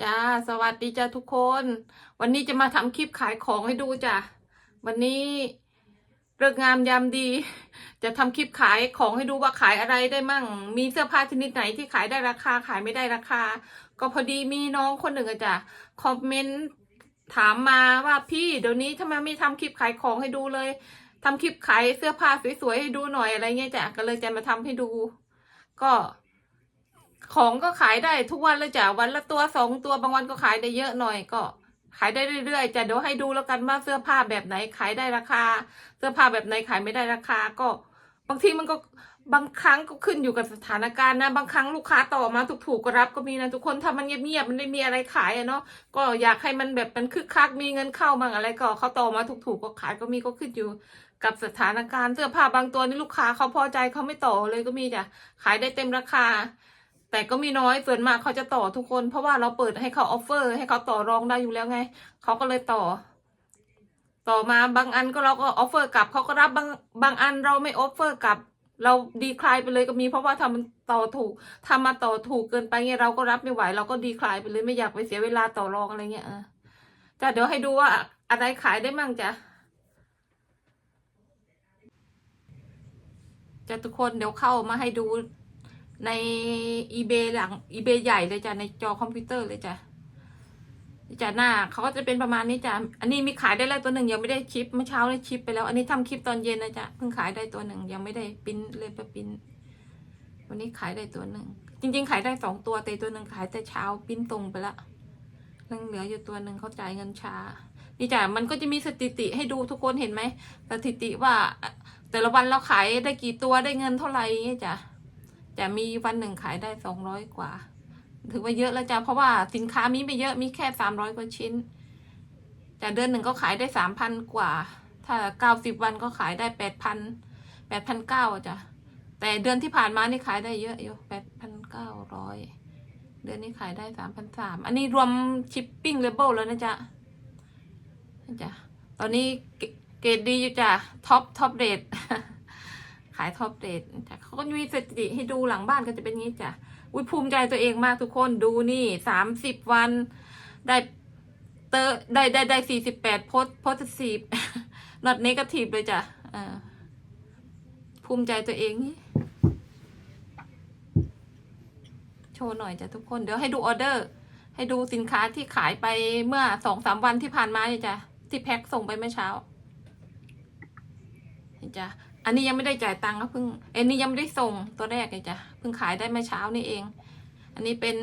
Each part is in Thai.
จ้าสวัสดีจ้าทุกคน วันนี้จะมาทำคลิปขายของให้ดูจ้ะวันนี้เลิกงามยามดี จะทำคลิปขายของให้ดูว่าขายอะไรได้มั่ง มีเสื้อผ้าชนิดไหนที่ขายได้ราคาขายไม่ได้ราคา ก็พอดีมีน้องคนหนึ่งอะจ้ะคอมเมนต์ถามมาว่าพี่เดี๋ยวนี้ทำไมไม่ทำคลิปขายของให้ดูเลยทำคลิปขายเสื้อผ้าสวยๆให้ดูหน่อยอะไรเงี้ยจ้ะก็เลยจะมาทำให้ดู ก็ ของก็ขายได้ทุกวันเลยจ้ะวันละตัวสองตัวบางวันก็ขายได้เยอะหน่อยก็ ขายได้เรื่อยๆจะเดี๋ยวให้ดูแล้วกันว่าเสื้อผ้าแบบไหนขายได้ราคา เสื้อผ้าแบบไหนขายไม่ได้ราคาก็ บางทีมันก็บางครั้งก็ขึ้นอยู่กับสถานการณ์นะ บางครั้งลูกค้าต่อมาถูกๆก็รับก็มีนะทุกคนถ้ามันเงียบๆมันไม่มีอะไรขายอะเนาะก็อยากให้มันแบบมันคึกคักมีเงินเข้าบ้างอะไรก็เขาต่อมาถูกๆก็ขายก็มีก็ขึ้นอยู่กับสถานการณ์เสื้อผ้าบางตัวนี่ลูกค้าเขาพอใจเขาไม่ต่อเลยก็มีจ้ะขายได้เต็มราคา แต่ก็มีน้อยส่วนมากเขาจะต่อทุกคน เพราะว่าเราเปิดให้เขาออฟเฟอร์ ให้เขาต่อรองได้อยู่แล้วไง เขาก็เลยต่อ ต่อมาบางอันก็เราก็ออฟเฟอร์กลับเขาก็รับบางบางอันเราไม่ออฟเฟอร์กลับ เราดีคลายไปเลยก็มี เพราะว่าทำมันต่อถูกทำมาต่อถูกเกินไปเงี้ยเราก็รับไม่ไหว เราก็ดีคลายไปเลยไม่อยากไปเสียเวลาต่อรองอะไรเงี้ยจ้ะเดี๋ยวให้ดูว่าอะไรขายได้มั่งจ้ะจะทุกคนเดี๋ยวเข้ามาให้ดู ใน eBay หลัง eBay ใหญ่เลยจ้ะในจอคอมพิวเตอร์เลยจ้ะจ้ะหน้าเขาก็จะเป็นประมาณนี้จ้ะอันนี้มีขายได้แล้วตัวหนึ่งยังไม่ได้ชิปเมื่อเช้าได้ชิปไปแล้ว อันนี้ทำคลิปตอนเย็นนะจ๊ะเพิ่งขายได้ตัวหนึ่งยังไม่ได้ปริ้นเลยไปปริ้นวันนี้ขายได้ตัวหนึ่งจริง ๆ ขายได้สองตัวแต่ตัวหนึ่งขายแต่เช้าปริ้นตรงไปละยังเหลืออยู่ตัวหนึ่งเขาจ่ายเงินช้านี่จ้ะมันก็จะมีสถิติให้ดูทุกคนเห็นไหมสถิติว่า แต่ละวันเราขายได้กี่ตัวได้เงินเท่าไหร่เงี้ยจ้ะ จะมีวันหนึ่งขายได้สองร้อยกว่า ถือว่าเยอะแล้วจ้ะเพราะว่าสินค้ามีไม่เยอะมีแค่สามร้อยกว่าชิ้น แต่เดือนหนึ่งก็ขายได้สามพันกว่า ถ้าเก้าสิบวันก็ขายได้แปดพันแปดพันเก้าจ้ะแต่เดือนที่ผ่านมานี่ขายได้เยอะอยู่แปดพันเก้าร้อยเดือนนี้ขายได้สามพันสามอันนี้รวมชิปปิ้งเลเบลแล้วนะจ๊ะจ๊ะตอนนี้เกเกรดดีอยู่จ้ะท็อปท็อปเรท ขายท็อปเรทจ้ะเขาก็มีสถิติให้ดูหลังบ้านก็จะเป็นงี้จ้ะอุ้ยภูมิใจตัวเองมากทุกคนดูนี่สามสิบวัน ได้เตอได้ได้ได้สี่สิบแปดโพสโพสซีฟ not negative เลยจ้ะอ่าภูมิใจตัวเองนี่โชว์หน่อยจ้ะทุกคนเดี๋ยวให้ดูออเดอร์ ให้ดูสินค้าที่ขายไปเมื่อสองสามวันที่ผ่านมาเนี่ยจ้ะที่แพ็คส่งไปเมื่อเช้าเห็นจ้ะ อันนี้ยังไม่ได้จ่ายตังค์ก็เพิ่งเอ็นนี่ยังไม่ได้ส่งตัวแรกเลยจ้ะเพิ่งขายได้เมื่อเช้านี่เอง อันนี้เป็น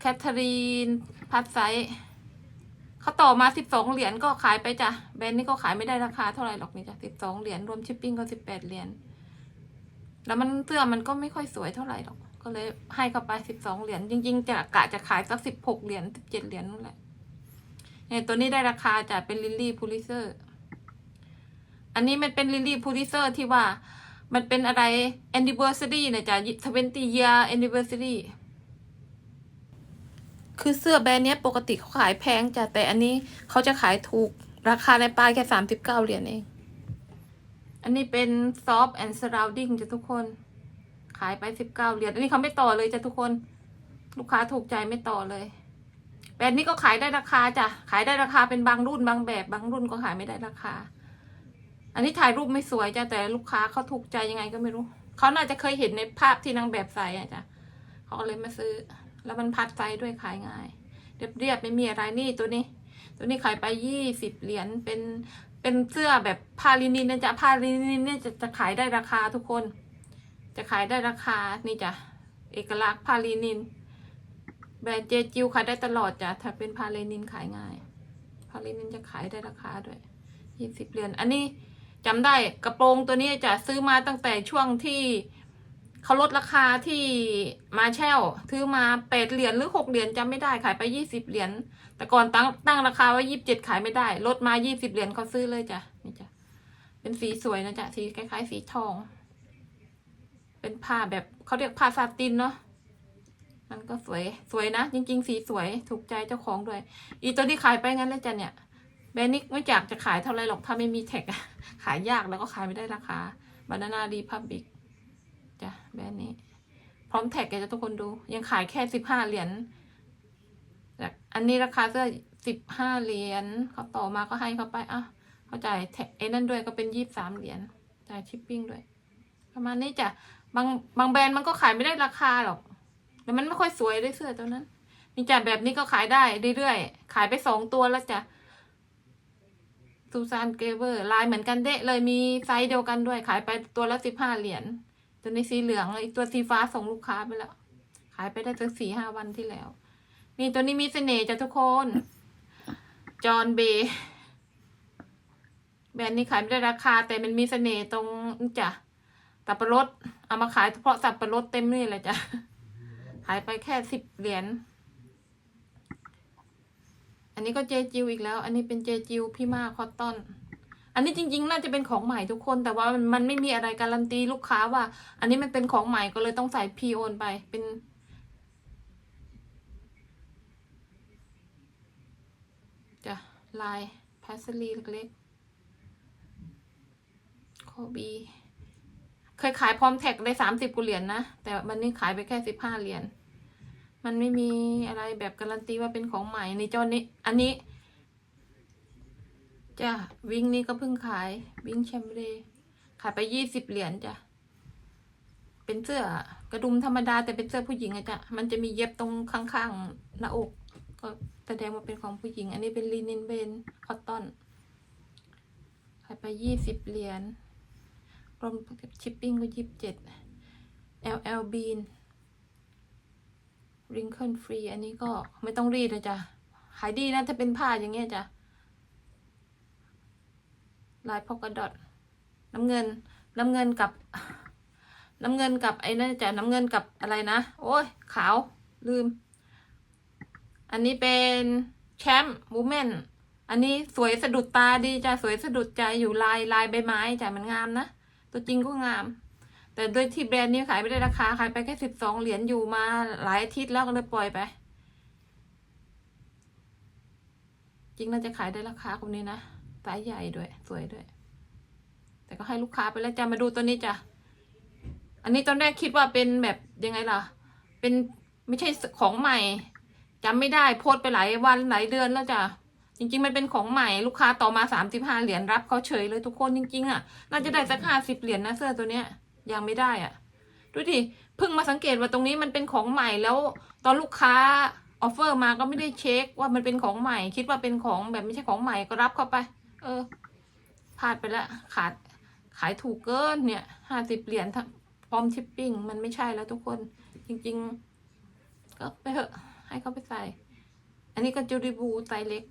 แคทเธอรีนพัดไซส์เขาต่อมาสิบสองเหรียญก็ขายไปจ้ะแบรนด์นี้ก็ขายไม่ได้ราคาเท่าไหร่หรอกนี่จ้ะสิบสองเหรียญรวมชิปปิ้งก็สิบแปดเหรียญแล้วมันเสื้อมันก็ไม่ค่อยสวยเท่าไหร่หรอก ก็เลยให้เข้าไปสิบสองเหรียญจริง ๆ จะกะจะขายสักสิบหกเหรียญสิบเจ็ดเหรียญนั่นแหละเนี่ยตัวนี้ได้ราคาจ้ะเป็นลิลลี่พูลิเซอร์ อันนี้มันเป็นลิลลี่พูลิเซอร์ที่ว่ามันเป็นอะไร anniversary นะจ๊ะ20 year anniversary คือเสื้อแบรนด์นี้ปกติเขาขายแพงจ้ะแต่อันนี้เขาจะขายถูกราคาในปลายแค่สามสิบเก้าเหรียญเอง อันนี้เป็น soft and surrounding จ้ะทุกคน ขายไปสิบเก้าเหรียญ อันนี้เขาไม่ต่อเลยจ้ะทุกคน ลูกค้าถูกใจไม่ต่อเลย แบรนด์นี้ก็ขายได้ราคาจ้ะ ขายได้ราคาเป็นบางรุ่นบางแบบ บางรุ่นก็ขายไม่ได้ราคา อันนี้ถ่ายรูปไม่สวยจ้ะแต่ลูกค้าเขาถูกใจยังไงก็ไม่รู้ เขาน่าจะเคยเห็นในภาพที่นางแบบใส่อะจ้ะเขาเลยมาซื้อ แล้วมันพัดไฟด้วยขายง่ายเรียบๆไม่มีอะไรนี่ตัวนี้ ตัวนี้ขายไปยี่สิบเหรียญเป็นเป็นเสื้อแบบผ้าลินินนะจ๊ะผ้าลินินเนี่ยจะจะขายได้ราคาทุกคน จะขายได้ราคานี่จ้ะเอกลักษณ์ผ้าลินิน แบรนด์เจจิวขายได้ตลอดจ้ะถ้าเป็นผ้าลินินขายง่ายผ้าลินินจะขายได้ราคาด้วยยี่สิบเหรียญอันนี้ จำได้กระโปรงตัวนี้จะซื้อมาตั้งแต่ช่วงที่เขาลดราคาที่มาแช่วซื้อมาแปดเหรียญหรือหกเหรียญจำไม่ได้ขายไปยี่สิบเหรียญแต่ก่อนตั้งตั้งราคาไว้ยี่สิบเจ็ดขายไม่ได้ลดมายี่สิบเหรียญเขาซื้อเลยจ้ะนี่จ้ะเป็นสีสวยนะจ๊ะสีคล้ายๆสีทอง เป็นผ้าแบบเขาเรียกผ้าซาตินเนาะมันก็สวยสวยนะ จริง ๆ สีสวยถูกใจเจ้าของด้วย อีตัวที่ขายไปงั้นเลยจ้ะเนี่ยแบรนด์นี้ไม่อยากจะขายเท่าไรหรอกถ้าไม่มีแท็ก ขายยากแล้วก็ขายไม่ได้ราคาบานานารีพับบิกจ้ะแบรนด์นี้ พร้อมแท็กแกจะทุกคนดู ยังขายแค่สิบห้าเหรียญอันนี้ราคาเสื้อสิบห้าเหรียญเขาต่อมาก็ให้เขาไปอะเขาจ่ายแทไอ้นั่นด้วยก็เป็นยี่สิบสามเหรียญจ่ายชิปปิ้งด้วย ประมาณนี้จ้ะบางบางแบรนด์มันก็ขายไม่ได้ราคาหรอกแต่มันไม่ค่อยสวยด้วยเสื้อตัวนั้นนี่จ้ะแบบนี้ก็ขายได้เรื่อยๆขายไปสองตัวแล้วจ้ะ ซูซานเกเวอร์ลายเหมือนกันเดะเลยมีไซส์เดียวกันด้วย ขายไปตัวละสิบห้าเหรียญตัวนี้สีเหลืองอีกตัวสีฟ้าส่งลูกค้าไปแล้ว ขายไปได้ตั้งสี่ห้าวันที่แล้ว นี่ตัวนี้มีเสน่ห์จ้ะทุกคน จอห์นเบย์แบรนด์นี้ขายไม่ได้ราคา แต่มันมีเสน่ห์ตรงนี่จ้ะสับปะรดเอามาขายเฉพาะสับปะรดเต็มนี่เลยจ้ะ ขายไปแค่สิบเหรียญ อันนี้ก็เจจิวอีกแล้ว อันนี้เป็นเจจิวพี่มาคอตตอน อันนี้จริง ๆ น่าจะเป็นของใหม่ทุกคน แต่ว่ามันมันไม่มีอะไรการันตีลูกค้าว่า อันนี้มันเป็นของใหม่ก็เลยต้องใส่พีโอนไป เป็น จะลายพาสลีเล็กๆโคบีเคยขายพร้อมแท็กได้สามสิบกุเหรียญนะแต่วันนี้ขายไปแค่สิบห้าเหรียญ มันไม่มีอะไรแบบการันตีว่าเป็นของใหม่ในจอนี้ อันนี้จ้ะวิ่งนี้ก็เพิ่งขายวิ่งแชมเบรขายไปยี่สิบเหรียญจ้ะเป็นเสื้อกระดุมธรรมดาแต่เป็นเสื้อผู้หญิงอะจ้ะมันจะมีเย็บตรงข้างๆหน้าอก ก็แสดงว่าเป็นของผู้หญิง อันนี้เป็นลินินเบนคอตตอนขายไปยี่สิบเหรียญรวมชิปปิ้งก็ยี่สิบเจ็ด LL Bean Wrinkle Free อันนี้ก็ไม่ต้องรีดนะจ๊ะ ขายดีนะถ้าเป็นผ้าอย่างเงี้ยจ้ะ ลายพอกกระดอทน้ำเงิน น้ำเงินกับ น้ำเงินกับไอ้นั่นจ้ะ น้ำเงินกับอะไรนะ โอ้ย ขาว ลืม อันนี้เป็นแชมป์วูแมนอันนี้สวยสะดุดตาดีจ้ะ สวยสะดุดใจอยู่ลายลายใบไม้จ้ะ มันงามนะ ตัวจริงก็งาม แต่โดยที่แบรนด์นี้ขายไม่ได้ราคา ขายไปแค่สิบสองเหรียญอยู่มาหลายอาทิตย์แล้วก็เลยปล่อยไป จริงน่าจะขายได้ราคากว่านี้นะไซส์ใหญ่ด้วย สวยด้วย แต่ก็ให้ลูกค้าไปแล้วจะมาดูตัวนี้จ้ะ อันนี้ตอนแรกคิดว่าเป็นแบบยังไงล่ะ เป็นไม่ใช่ของใหม่จำไม่ได้โพสไปหลายวันหลายเดือนแล้วจ้ะจริง ๆ มันเป็นของใหม่ลูกค้าต่อมาสามสิบห้าเหรียญรับเขาเฉยเลยทุกคนจริง ๆ อะ น่าจะได้สักห้าสิบเหรียญนะเสื้อตัวเนี้ย ยังไม่ได้อะดูดิเพิ่งมาสังเกตว่าตรงนี้มันเป็นของใหม่แล้ว ตอนลูกค้าออฟเฟอร์มาก็ไม่ได้เช็คว่ามันเป็นของใหม่ คิดว่าเป็นของแบบไม่ใช่ของใหม่ก็รับเข้าไป เออพลาดไปแล้วขาดขายถูกเกินเนี่ยห้าสิบเหรียญพร้อมชิปปิ้งมันไม่ใช่แล้วทุกคนจริง ๆ ก็ไปเถอะให้เขาไปใส่ อันนี้ก็จูริบูไซส์เล็ก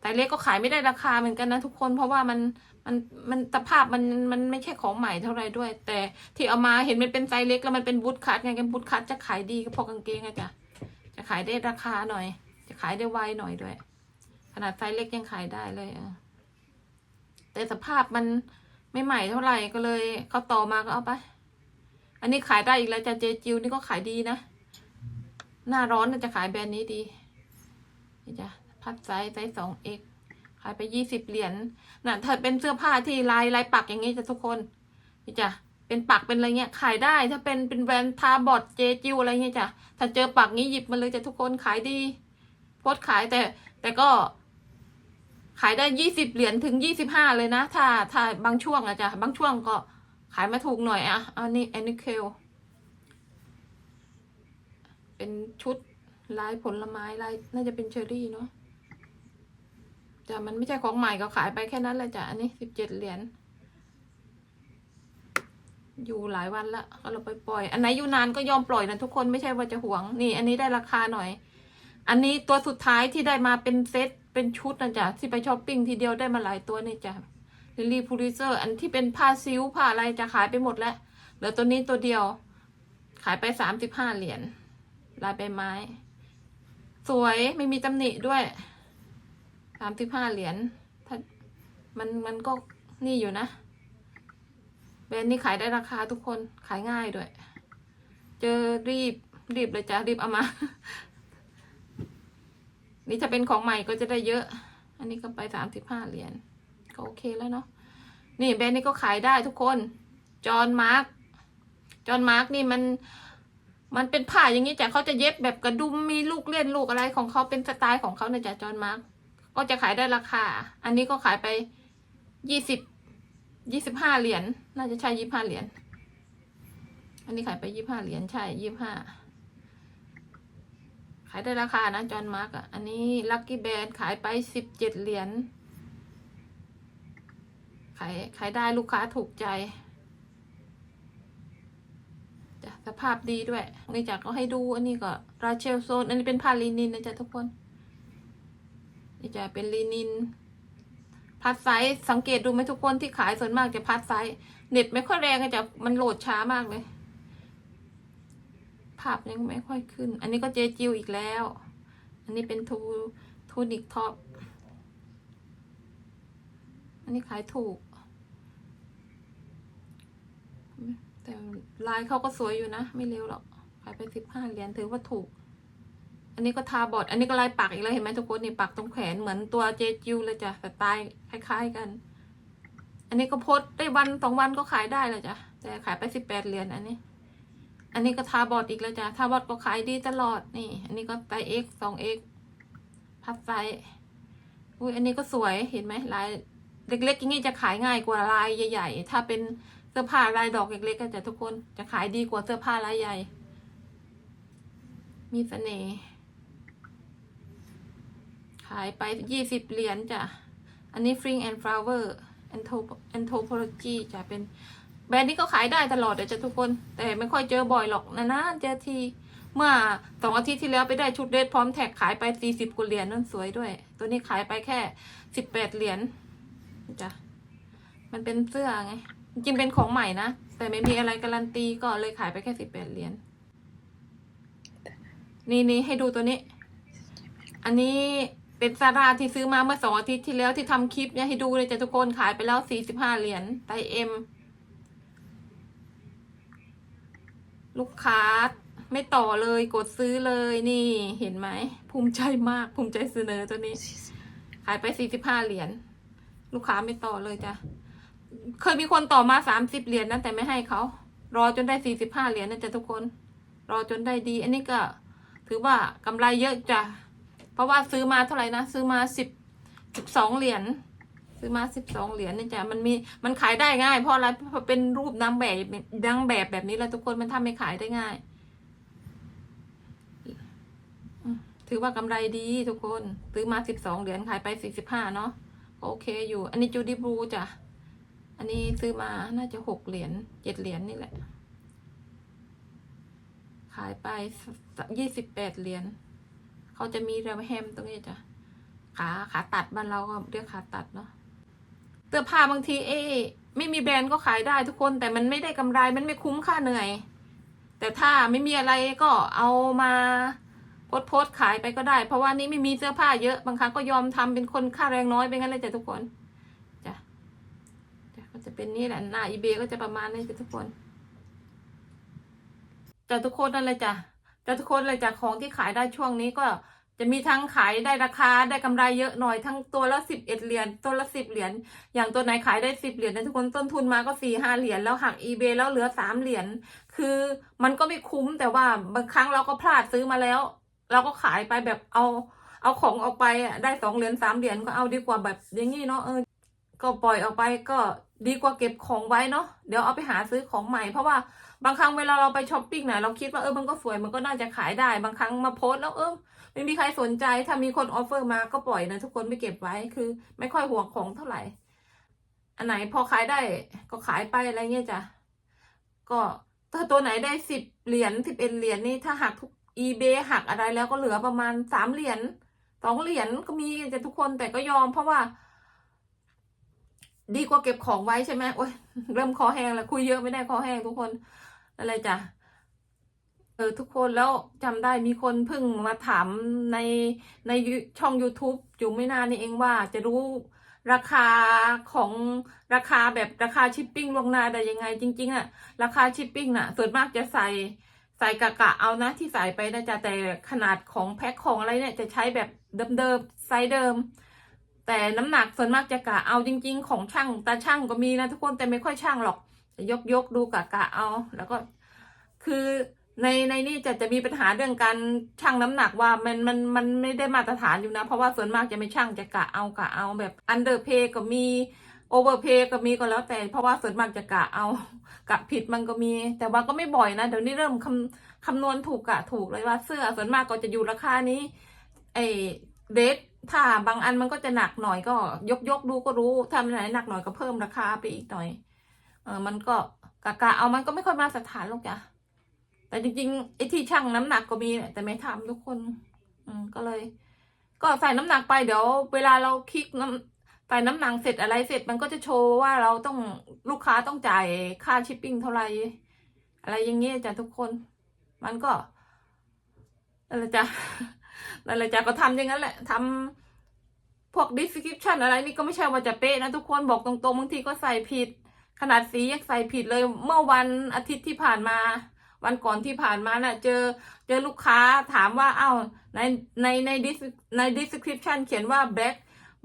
ไซเล็กก็ขายไม่ได้ราคาเหมือนกันนะทุกคนเพราะว่ามันมันมันสภาพมันมันไม่ใช่ของใหม่เท่าไหรด้วย แต่ที่เอามาเห็นมันเป็นไซส์เล็กแล้วมันเป็นบูทคัทไงกันบูทคัทจะขายดีก็พอกางเกงอะจ้ะจะขายได้ราคาหน่อย จะขายได้ไวหน่อยด้วย ขนาดไซส์เล็กยังขายได้เลยอะแต่สภาพมันไม่ใหม่เท่าไหร่ก็เลยเขาต่อมาก็เอาไป อันนี้ขายได้อีกแล้วจ้ะเจจิวนี่ก็ขายดีนะหน้าร้อนน่าจะขายแบรนด์นี้ดีนี่จ้ะ พัดไซส์ไซส์สองเอกขายไปยี่สิบเหรียญน่ะถ้าเป็นเสื้อผ้าที่ลายลายปักอย่างงี้จะทุกคนนี่จ้ะเป็นปักเป็นอะไรเงี้ยขายได้ถ้าเป็นเป็นแบรนด์ทาบอดเจจิวอะไรเงี้ยจ้ะถ้าเจอปักงี้หยิบมาเลยจ้ะทุกคนขายดีโพสขายแต่ แต่ก็ ขายได้ยี่สิบเหรียญถึงยี่สิบห้าเลยนะ ถ้าถ้าบางช่วงอะจ้ะบางช่วงก็ขายมาถูกหน่อยอะอันนี้แอนนิเคลเป็นชุดลายผลไม้ลายน่าจะเป็นเชอร์รี่เนาะ จ้ะมันไม่ใช่ของใหม่ก็ขายไปแค่นั้นแหละจ้ะอันนี้สิบเจ็ดเหรียญอยู่หลายวันละก็เราไปปล่อย อันไหนอยู่นานก็ยอมปล่อยนะทุกคนไม่ใช่ว่าจะหวง นี่ อันนี้ได้ราคาหน่อย อันนี้ตัวสุดท้ายที่ได้มาเป็นเซตเป็นชุดนะจ๊ะที่ไปช้อปปิ้งทีเดียวได้มาหลายตัวนี่จ้ะลิลี่พูลิเซอร์ อันที่เป็นผ้าซิวผ้าอะไรจะขายไปหมดแล้วเหลือตัวนี้ตัวเดียว ขายไปสามสิบห้าเหรียญลายใบไม้ สวยไม่มีตำหนิด้วย สามสิบห้าเหรียญถ้ามันมันก็นี่อยู่นะแบรนด์นี้ขายได้ราคาทุกคนขายง่ายด้วย เจอรีบรีบเลยจ้ะรีบเอามา นี่ถ้าเป็นของใหม่ก็จะได้เยอะ อันนี้ก็ไปสามสิบห้าเหรียญก็โอเคแล้วเนาะนี่แบรนด์นี้ก็ขายได้ทุกคนจอห์นมาร์กจอห์นมาร์กนี่มันมันเป็นผ้าอย่างนี้จ้ะเขาจะเย็บแบบกระดุมมีลูกเล่นลูกอะไรของเขาเป็นสไตล์ของเขาเนี่ยจ้ะจอห์นมาร์ก ก็จะขายได้ราคา อันนี้ก็ขายไปยี่สิบยี่สิบห้าเหรียญน่าจะใช่ยี่ห้าเหรียญอันนี้ขายไปยี่ห้าเหรียญใช่ยี่ห้าขายได้ราคานะจอห์นมาร์กอะอันนี้ลัคกี้แบนขายไปสิบเจ็ดเหรียญขายขายได้ลูกค้าถูกใจจ้ะสภาพดีด้วยนี่จากก็ให้ดูอันนี้ก็ราเชลโซน อันนี้เป็นผ้าลินินนะจ๊ะทุกคน นี่จะเป็นลินินพัดไซส์สังเกตดูไหมทุกคนที่ขายส่วนมากจะพัดไซส์เน็ตไม่ค่อยแรงอะจะมันโหลดช้ามากเลย ภาพยังไม่ค่อยขึ้น อันนี้ก็เจจิวอีกแล้ว อันนี้เป็นทูทูนิกท็อปอันนี้ขายถูก แต่ลายเขาก็สวยอยู่นะ ไม่เร็วหรอก ขายไปสิบห้าเหรียญถือว่าถูก อันนี้ก็ทาบอด อันนี้ก็ลายปักอีกแล้วเห็นไหมทุกคนนี่ปักตรงแขนเหมือนตัวเจจิวเลยจ้ะสไตล์คล้ายๆกัน อันนี้ก็โพสได้วันสองวันก็ขายได้เลยจ้ะแต่ขายไปสิบแปดเหรียญอันนี้ อันนี้ก็ทาบอดอีกแล้วจ้ะทาบอดก็ขายดีตลอดนี่ อันนี้ก็ไซส์ X สอง X พับไซส์อุ้ยอันนี้ก็สวยเห็นไหมลายเล็กๆอย่างนี้จะขายง่ายกว่าลายใหญ่ๆ ถ้าเป็นเสื้อผ้าลายดอกเล็กๆก็จะทุกคนจะขายดีกว่าเสื้อผ้าลายใหญ่ มีเสน่ห์ ขายไปยี่สิบเหรียญจ้ะ อันนี้ Fring and Flower Anthro- Anthropology จะเป็นแบรนด์นี้ก็ขายได้ตลอดเลยจ้ะทุกคน แต่ไม่ค่อยเจอบ่อยหรอกนะนะเจอทีเมื่อสองอาทิตย์ที่แล้วไปได้ชุดเดทพร้อมแท็กขายไปสี่สิบกว่าเหรียญนั่นสวยด้วย ตัวนี้ขายไปแค่สิบแปดเหรียญจ้ะมันเป็นเสื้อไง จริงเป็นของใหม่นะ แต่ไม่มีอะไรการันตีก็เลยขายไปแค่สิบแปดเหรียญนี่นี่ให้ดูตัวนี้ อันนี้ เป็นซาร่าที่ซื้อมาเมื่อสองอาทิตย์ที่แล้วที่ทำคลิปเนี่ยให้ดูเลยจ้ะทุกคนขายไปแล้วสี่สิบห้าเหรียญไตเอ็ม ลูกค้าไม่ต่อเลยกดซื้อเลยนี่เห็นไหม ภูมิใจมากภูมิใจเสนอตัวนี้ ขายไปสี่สิบห้าเหรียญลูกค้าไม่ต่อเลยจ้ะเคยมีคนต่อมาสามสิบเหรียญนะแต่ไม่ให้เขารอจนได้สี่สิบห้าเหรียญนะจ๊ะทุกคน รอจนได้ดี อันนี้ก็ ถือว่ากำไรเยอะจ้ะ เพราะว่าซื้อมาเท่าไหร่นะซื้อมาสิบสิบสองเหรียญซื้อมาสิบสองเหรียญนี่จ้ะมันมีมันขายได้ง่ายเพราะอะไรเพราะเป็นรูปนางแบบนางแบบแบบนี้แล้วทุกคนมันทำให้ขายได้ง่าย ถือว่ากำไรดีทุกคนซื้อมาสิบสองเหรียญขายไปสี่สิบห้าเนาะโอเคอยู่ อันนี้จูดี้บลูจ้ะอันนี้ซื้อมาน่าจะหกเหรียญเจ็ดเหรียญนี่แหละ ขายไปยี่สิบแปดเหรียญ เขาจะมีแรมแฮมตรงนี้จ้ะขาขาตัดบ้านเราก็เรียกขาตัดเนาะเสื้อผ้าบางทีเอ๊ไม่มีแบรนด์ก็ขายได้ทุกคนแต่มันไม่ได้กำไรมันไม่คุ้มค่าเหนื่อย แต่ถ้าไม่มีอะไรก็เอามาโพสโพสขายไปก็ได้ เพราะว่านี่ไม่มีเสื้อผ้าเยอะบางครั้งก็ยอมทำเป็นคนค่าแรงน้อยไปงั้นเลยจ้ะทุกคนจ้ะจ้ะก็จะเป็นนี่แหละหน้าอีเบก็จะประมาณนี้จ้ะทุกคนจ้ะทุกคนนั่นเลยจ้ะ จ้ะทุกคนเลยจ้ะของที่ขายได้ช่วงนี้ก็จะมีทั้งขายได้ราคาได้กำไรเยอะหน่อยทั้งตัวละสิบเอ็ดเหรียญตัวละสิบเหรียญอย่างตัวไหนขายได้สิบเหรียญนะทุกคนต้นทุนมาก็สี่ห้าเหรียญแล้วหักอีเบแล้วเหลือสามเหรียญคือมันก็ไม่คุ้มแต่ว่าบางครั้งเราก็พลาดซื้อมาแล้ว เราก็ขายไปแบบเอา เอาของออกไปอะได้สองเหรียญสามเหรียญก็เอาดีกว่าแบบอย่างงี้เนาะเออก็ปล่อยออกไปก็ดีกว่าเก็บของไว้เนาะเดี๋ยวเอาไปหาซื้อของใหม่เพราะว่า บางครั้งเวลาเราไปช้อปปิ้งนะเราคิดว่าเออมันก็สวยมันก็น่าจะขายได้ บางครั้งมาโพสแล้วเออไม่มีใครสนใจถ้ามีคนออฟเฟอร์มาก็ปล่อยนะทุกคนไม่เก็บไว้คือ ไม่ค่อยห่วงของเท่าไหร่ อันไหนพอขายได้ก็ขายไปอะไรเงี้ยจ้ะก็ถ้าตัวไหนได้สิบเหรียญสิบเอ็ดเหรียญนี่ถ้าหักทุกอีเบหักอะไรแล้วก็เหลือประมาณสามเหรียญสองเหรียญก็มีแต่ทุกคนแต่ก็ยอมเพราะว่า ดีกว่าเก็บของไว้ใช่ไหมโอ้ยเริ่มคอแห้งแล้วคุยเยอะไม่ได้คอแห้งทุกคน อะไรจ้ะเออทุกคนแล้วจำได้มีคนเพิ่งมาถามในในช่อง YouTube อยู่ไม่นานนี่เองว่าจะรู้ราคาของราคาแบบราคาชิปปิ้งลวงนาได้ยังไง จริงๆอะราคาชิปปิ้งน่ะ ส่วนมากจะใส่ใส่กะกะเอานะที่ใส่ไปนะจ๊ะแต่ขนาดของแพ็คของอะไรเนี่ยจะใช้แบบเดิมๆไซส์เดิม แต่น้ำหนักส่วนมากจะกะเอาจริง ๆ ของช่างตาช่างก็มีนะทุกคนแต่ไม่ค่อยช่างหรอก ยกยกดูกะกะเอา แล้วก็คือในในนี่จะจะมีปัญหาเรื่องการชั่งน้ำหนักว่ามันมันมันไม่ได้มาตรฐานอยู่นะ เพราะว่าส่วนมากจะไม่ชั่งจะกะเอากะเอาแบบอันเดอร์เพย์ก็มีโอเวอร์เพย์ก็มีก็แล้วแต่เพราะว่าส่วนมากจะกะเอากะผิดมันก็มี แต่ว่าก็ไม่บ่อยนะ เดี๋ยวนี้เริ่มคำคำนวณถูกกะถูกเลยว่าเสื้อส่วนมากก็จะอยู่ราคานี้ไอเดทถ้าบางอันมันก็จะหนักหน่อยก็ยกยกดูก็รู้ถ้ามันไหนหนักหน่อยก็เพิ่มราคาไปอีกหน่อย เออมันก็กะกะเอามันก็ไม่ค่อยมาตรฐานหรอกจ้ะแต่จริงๆไอ้ที่ชั่งน้ำหนักก็มีแหละแต่ไม่ทำทุกคน อืมก็เลย ก็ใส่น้ำหนักไปเดี๋ยว เวลาเราคลิกน้ำใส่น้ำหนักเสร็จอะไรเสร็จมันก็จะโชว์ว่าเราต้องลูกค้าต้องจ่ายค่าชิปปิ้งเท่าไหร่อะไรอย่างเงี้ยจ้ะทุกคน มันก็นั่นแหละจ้ะนั่นแหละจ้ะก็ทำอย่างนั้นแหละทำพวก description อะไรนี่ก็ไม่ใช่ว่าจะเป๊ะนะทุกคนบอกตรงๆบางทีก็ใส่ผิด ขนาดสียังใส่ผิดเลยเมื่อวันอาทิตย์ที่ผ่านมา วันก่อนที่ผ่านมาน่ะ เจอเจอลูกค้าถามว่าอ้าวในในในดิสใน description เขียนว่า black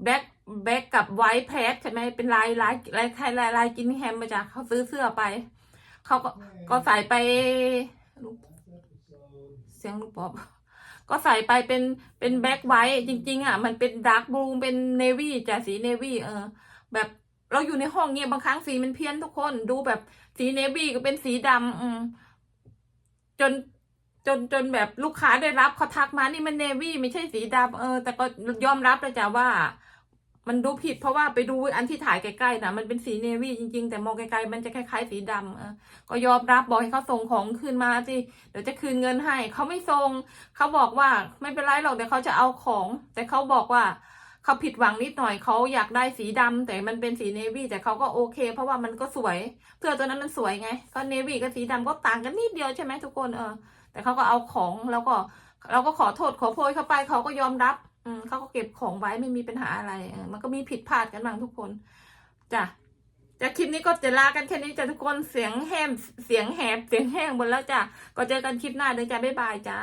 black black กับ white pad ใช่ไหมเป็นลายลายลายลายลายลายกินแฮมมาจากเขาซื้อเสื้อไป เขาก็ก็ใส่ไปลูกเสียงลูกป๊อบก็ใส่ไปเป็นเป็นแบ็คไวท์จริง ๆ อะ มันเป็นดาร์กบลูเป็นเนวี่จ้ะสีเนวี่เออ แบบ เราอยู่ในห้องเนี้ยบางครั้งสีมันเพี้ยนทุกคนดูแบบสีเนวี่ก็เป็นสีดำอืมจนจนจนแบบลูกค้าได้รับเขาทักมานี่มันเนวี่ไม่ใช่สีดำเออ แต่ก็ยอมรับเลยจ้ะว่า มันดูผิดเพราะว่าไปดูอันที่ถ่ายใกล้ๆนะมันเป็นสีเนวี่จริงๆ แต่มองไกลๆมันจะคล้ายๆสีดำเออก็ยอมรับบอกให้เขาส่งของคืนมาสิเดี๋ยวจะคืนเงินให้เขาไม่ส่งเขาบอกว่าไม่เป็นไรหรอกแต่เขาจะเอาของ แต่เขาบอกว่า เขาผิดหวังนิดหน่อยเขาอยากได้สีดำแต่มันเป็นสีเนวี่แต่เขาก็โอเค เพราะว่ามันก็สวยเสื้อตัวนั้นมันสวยไง ก็เนวี่กับสีดำก็ต่างกันนิดเดียวใช่ไหมทุกคนเออ แต่เขาก็เอาของแล้วก็เราก็ขอโทษขอโพยเข้าไปเขาก็ยอมรับ อืมเขาก็เก็บของไว้ไม่มีปัญหาอะไรมันก็มีผิดพลาดกันบ้างทุกคนจ้ะจากคลิปนี้ก็จะลากันแค่นี้จ้ะทุกคนเสียงแหบเสียงแหบเสียงแห้งหมดแล้วจ้ะก็เจอกันคลิปหน้าเดี๋ยวจ้ะบ๊ายบายจ้า